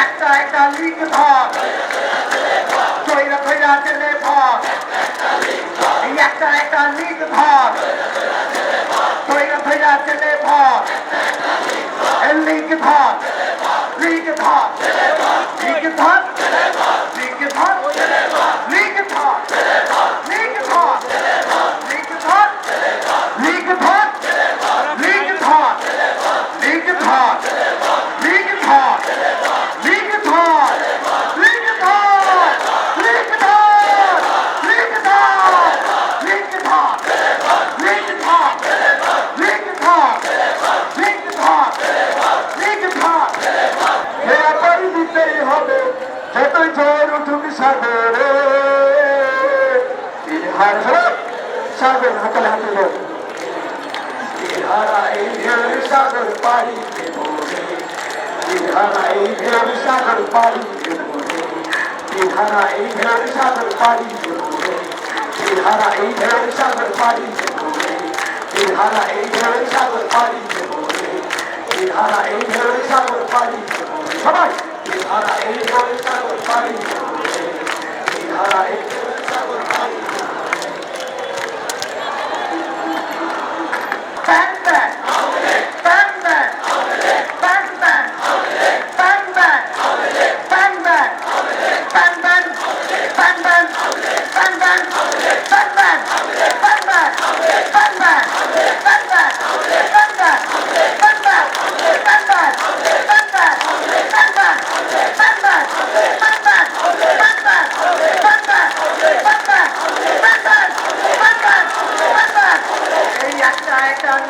একটা একটা লিঙ্গ ধর চৈরা ফৈরা ছেলে ধর একটা একটা লিঙ্গ ধর চৈরা ফৈরা ছেলে ধর সাগরে বিহার সাগর হাতে হাতে লোক বিহারাই ঢেউ সাগর পাড়ি বিহারাই ঢেউ সাগর পাড়ি বিহারাই ঢেউ সাগর পাড়ি বিহারাই ঢেউ সাগর পাড়ি বিহারাই ঢেউ সাগর পাড়ি বিহারাই ঢেউ সাগর পাড়ি সবাই বিহারাই ঢেউ সাগর পাড়ি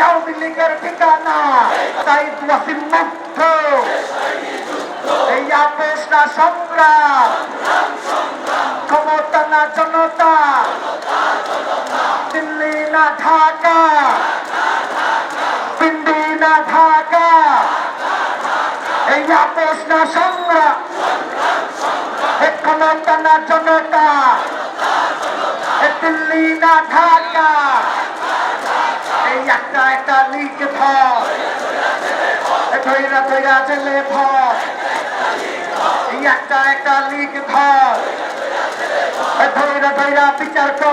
আওয়ামী লীগের ঠিকানা। তাই ওয়াসিম মুগ্ধ। এই আপোষ না সংগ্রাম ক্ষমতা না জনতা। দিল্লি না ঢাকা। পিন্ডি না ঢাকা। এই আপোষ না সংগ্রাম ক্ষমতা না জনতা। দিল্লি না ঢাকা। একটা একটা লিখে ফল ধৈরা ধৈরা। জেলে ফল একটা একটা লিখে ফল ধৈরা ধৈরা বিচার কর।